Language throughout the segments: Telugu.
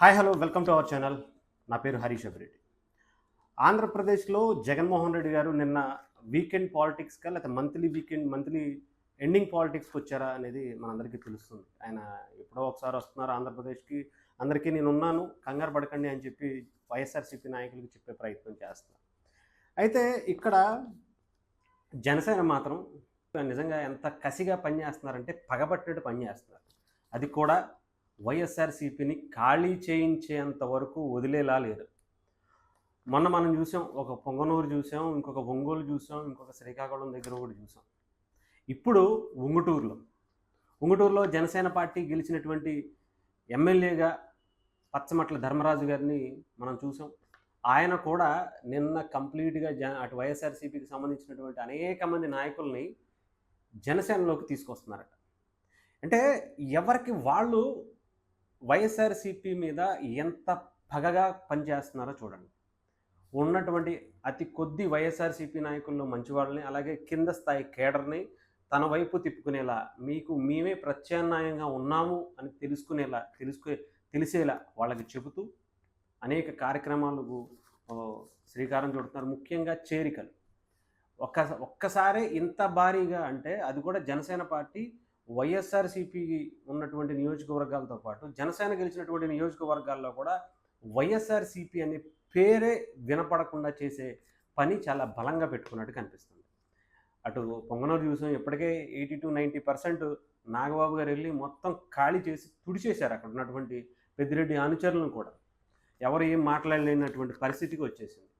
Hi hello welcome to our channel. నా పేరు హరీష్ అభిరెడ్డి ఆంధ్రప్రదేశ్లో జగన్మోహన్ రెడ్డి గారు నిన్న వీకెండ్ పాలిటిక్స్గా లేకపోతే మంత్లీ వీకెండ్ మంత్లీ ఎండింగ్ పాలిటిక్స్కి వచ్చారా అనేది మనందరికీ తెలుస్తుంది. ఆయన ఎప్పుడో ఒకసారి వస్తున్నారు ఆంధ్రప్రదేశ్కి. అందరికీ నేను ఉన్నాను కంగారు పడకండి అని చెప్పి వైఎస్ఆర్సీపీ నాయకులకు చెప్పే ప్రయత్నం చేస్తున్నారు. అయితే ఇక్కడ జనసేన మాత్రం నిజంగా ఎంత కసిగా పనిచేస్తున్నారంటే పగబట్టినట్టు పనిచేస్తున్నారు. అది కూడా వైఎస్ఆర్సీపీని ఖాళీ చేయించేంత వరకు వదిలేలా లేదు. మొన్న మనం చూసాం ఒక పొంగనూరు చూసాం ఇంకొక ఒంగోలు చూసాం ఇంకొక శ్రీకాకుళం దగ్గర కూడా చూసాం. ఇప్పుడు ఉంగుటూరులో ఉంగుటూరులో జనసేన పార్టీ గెలిచినటువంటి ఎమ్మెల్యేగా పచ్చమట్ల ధర్మరాజు గారిని మనం చూసాం. ఆయన కూడా నిన్న కంప్లీట్గా జ అటు వైఎస్ఆర్సీపీకి సంబంధించినటువంటి అనేక మంది నాయకుల్ని జనసేనలోకి తీసుకొస్తున్నారట. అంటే ఎవరికి వాళ్ళు వైఎస్ఆర్సీపీ మీద ఎంత పగగా పనిచేస్తున్నారో చూడండి. ఉన్నటువంటి అతి కొద్ది వైఎస్ఆర్సీపీ నాయకుల్లో మంచివాళ్ళని అలాగే కింద స్థాయి కేడర్ని తన వైపు తిప్పుకునేలా మీకు మేమే ప్రత్యామ్నాయంగా ఉన్నాము అని తెలుసుకునేలా తెలుసుకునే తెలిసేలా వాళ్ళకి చెబుతూ అనేక కార్యక్రమాలకు శ్రీకారం చుడుతున్నారు. ముఖ్యంగా చేరికలు. ఒక్క ఒక్కసారి ఇంత భారీగా అంటే అది కూడా జనసేన పార్టీ వైఎస్ఆర్సీపీ ఉన్నటువంటి నియోజకవర్గాలతో పాటు జనసేన గెలిచినటువంటి నియోజకవర్గాల్లో కూడా వైఎస్ఆర్సీపీ అనే పేరే వినపడకుండా చేసే పని చాలా బలంగా పెట్టుకున్నట్టు కనిపిస్తుంది. అటు పొంగనూరు చూసాం ఇప్పటికే eighty to ninety percent Nagababu గారు వెళ్ళి మొత్తం ఖాళీ చేసి తుడిచేశారు అక్కడ ఉన్నటువంటి పెద్దిరెడ్డి అనుచరులను కూడా. ఎవరు ఏం మాట్లాడలేనటువంటి పరిస్థితికి వచ్చేసింది.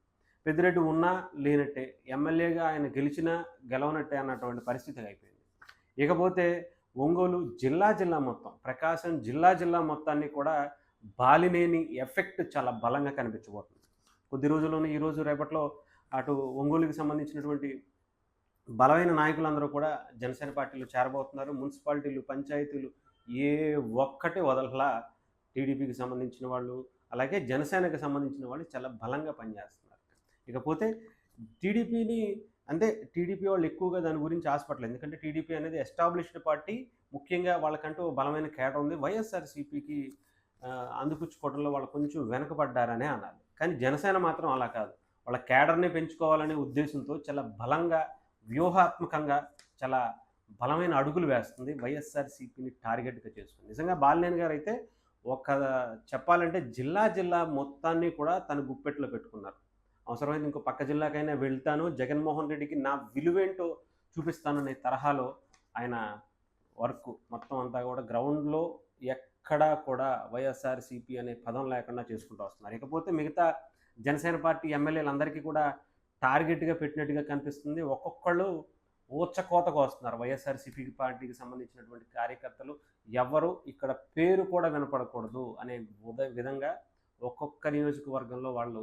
పెద్దిరెడ్డి ఉన్నా లేనట్టే ఎమ్మెల్యేగా ఆయన గెలిచినా గెలవనట్టే అన్నటువంటి పరిస్థితి అయిపోయింది. ఇకపోతే ఒంగోలు జిల్లా జిల్లా మొత్తం ప్రకాశం జిల్లా జిల్లా మొత్తాన్ని కూడా బాలినేని ఎఫెక్ట్ చాలా బలంగా కనిపించబోతుంది. కొద్ది రోజుల్లోనే ఈరోజు రేపట్లో అటు ఒంగోలుకి సంబంధించినటువంటి బలమైన నాయకులందరూ కూడా జనసేన పార్టీలో చేరబోతున్నారు. మున్సిపాలిటీలు పంచాయతీలు ఏ ఒక్కటి వదలలా టీడీపీకి సంబంధించిన వాళ్ళు అలాగే జనసేనకి సంబంధించిన వాళ్ళు చాలా బలంగా పనిచేస్తున్నారు. ఇకపోతే టీడీపీని అంటే టీడీపీ వాళ్ళు ఎక్కువగా దాని గురించి ఆశపడలేదు. ఎందుకంటే టీడీపీ అనేది ఎస్టాబ్లిష్డ్ పార్టీ. ముఖ్యంగా వాళ్ళకంటూ బలమైన కేటర్ ఉంది. వైఎస్ఆర్సీపీకి అందిపుచ్చుకోవడంలో వాళ్ళు కొంచెం వెనకబడ్డారనే అనాలి. కానీ జనసేన మాత్రం అలా కాదు. వాళ్ళ కేడర్ని పెంచుకోవాలనే ఉద్దేశంతో చాలా బలంగా వ్యూహాత్మకంగా చాలా బలమైన అడుగులు వేస్తుంది. వైఎస్ఆర్సీపీని టార్గెట్గా చేసుకుంది. నిజంగా బాలినేని గారు అయితే ఒక చెప్పాలంటే జిల్లా జిల్లా మొత్తాన్ని కూడా తన గుప్పెట్లో పెట్టుకున్నారు. అవసరమైతే ఇంకో పక్క జిల్లాకైనా వెళ్తాను. జగన్మోహన్ రెడ్డికి నా విలువేంటో చూపిస్తాననే తరహాలో ఆయన వర్క్ మొత్తం అంతా కూడా గ్రౌండ్లో ఎక్కడా కూడా వైఎస్ఆర్సీపీ అనే పదం లేకుండా చేసుకుంటూ వస్తున్నారు. ఇకపోతే మిగతా జనసేన పార్టీ ఎమ్మెల్యేలందరికీ కూడా టార్గెట్గా పెట్టినట్టుగా కనిపిస్తుంది. ఒక్కొక్కళ్ళు ఊచకోతకు వస్తున్నారు. వైఎస్ఆర్సీపీ పార్టీకి సంబంధించినటువంటి కార్యకర్తలు ఎవరు ఇక్కడ పేరు కూడా వినపడకూడదు అనే విధంగా ఒక్కొక్క నియోజకవర్గంలో వాళ్ళు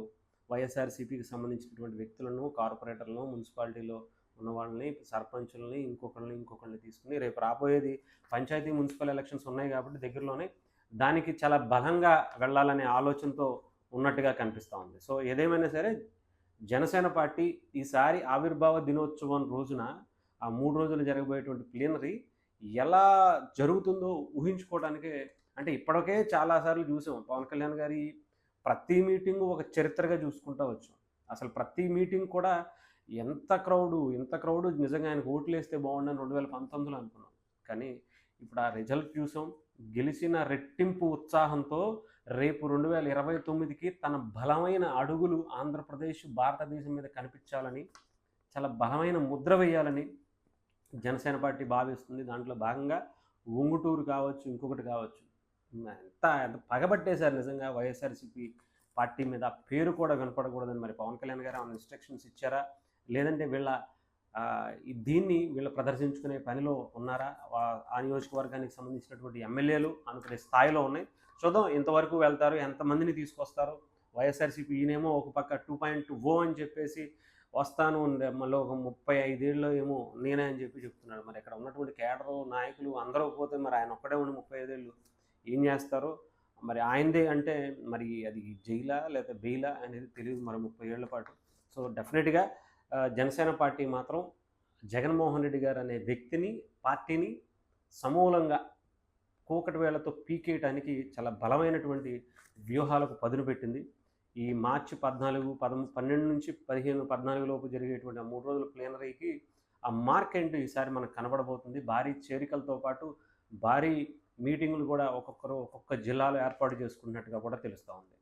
వైఎస్ఆర్సీపీకి సంబంధించినటువంటి వ్యక్తులను కార్పొరేటర్లను మున్సిపాలిటీలో ఉన్న వాళ్ళని సర్పంచుల్ని ఇంకొకరిని ఇంకొకరిని తీసుకుని రేపు రాబోయేది పంచాయతీ మున్సిపల్ ఎలక్షన్స్ ఉన్నాయి కాబట్టి దగ్గరలోనే దానికి చాలా బలంగా వెళ్ళాలనే ఆలోచనతో ఉన్నట్టుగా కనిపిస్తూ ఉంది. సో ఏదేమైనా సరే జనసేన పార్టీ ఈసారి ఆవిర్భావ దినోత్సవం రోజున ఆ మూడు రోజులు జరగబోయేటువంటి ప్లీనరీ ఎలా జరుగుతుందో ఊహించుకోవడానికి అంటే ఇప్పటికే చాలాసార్లు చూసాం. పవన్ కళ్యాణ్ గారి ప్రతి మీటింగు ఒక చరిత్రగా చూసుకుంటూ వచ్చాం. అసలు ప్రతి మీటింగ్ కూడా ఎంత క్రౌడు ఎంత క్రౌడు నిజంగా ఆయనకు ఓట్లు వేస్తే బాగుండని రెండు వేల పంతొమ్మిదిలో అనుకున్నాం. కానీ ఇప్పుడు ఆ రిజల్ట్ చూసాం. గెలిచిన రెట్టింపు ఉత్సాహంతో రేపు రెండు వేల ఇరవై తొమ్మిదికి తన బలమైన అడుగులు ఆంధ్రప్రదేశ్ భారతదేశం మీద కనిపించాలని చాలా బలమైన ముద్ర వేయాలని జనసేన పార్టీ భావిస్తుంది. దాంట్లో భాగంగా ఉంగుటూరు కావచ్చు ఇంకొకటి కావచ్చు. ఎంత పగబట్టేశారు నిజంగా వైఎస్ఆర్సీపీ పార్టీ మీద. పేరు కూడా వినపడకూడదని మరి పవన్ కళ్యాణ్ గారు ఏమైనా ఇన్స్ట్రక్షన్స్ ఇచ్చారా? లేదంటే వీళ్ళ దీన్ని వీళ్ళు ప్రదర్శించుకునే పనిలో ఉన్నారా? ఆ నియోజకవర్గానికి సంబంధించినటువంటి ఎమ్మెల్యేలు అనుకునే స్థాయిలో ఉన్నాయి. చూద్దాం ఎంతవరకు వెళ్తారు ఎంతమందిని తీసుకొస్తారు? వైఎస్ఆర్సీపీ ఈయనేమో ఒక పక్క టూ పాయింట్ ఓ అని చెప్పేసి వస్తాను మళ్ళీ ఒక ముప్పై ఐదేళ్ళు ఏమో నేనే అని చెప్పి చెప్తున్నాడు. మరి ఇక్కడ ఉన్నటువంటి కేడరు నాయకులు అందరూ పోతే మరి ఆయన ఒక్కడే ఉండి ముప్పై ఐదేళ్ళు ఏం చేస్తారో మరి ఆయనదే అంటే మరి అది జైలా లేదా బెయిలా అనేది తెలియదు మరి ముప్పై ఏళ్ళ పాటు. సో డెఫినెట్గా జనసేన పార్టీ మాత్రం జగన్మోహన్ రెడ్డి గారు అనే వ్యక్తిని పార్టీని సమూలంగా కూకటి వేళ్ళతో పీకేయటానికి చాలా బలమైనటువంటి వ్యూహాలకు పదును పెట్టింది. ఈ మార్చి పద్నాలుగు పదము పన్నెండు నుంచి పదిహేను పద్నాలుగు లోపు జరిగేటువంటి ఆ మూడు రోజుల ప్లేనరీకి ఆ మార్క్ ఏంటో ఈసారి మనకు కనబడబోతుంది. భారీ చేరికలతో పాటు భారీ మీటింగులు కూడా ఒక్కొక్కరు ఒక్కొక్క జిల్లాలో ఏర్పాటు చేసుకున్నట్టుగా కూడా తెలుస్తూ ఉంది.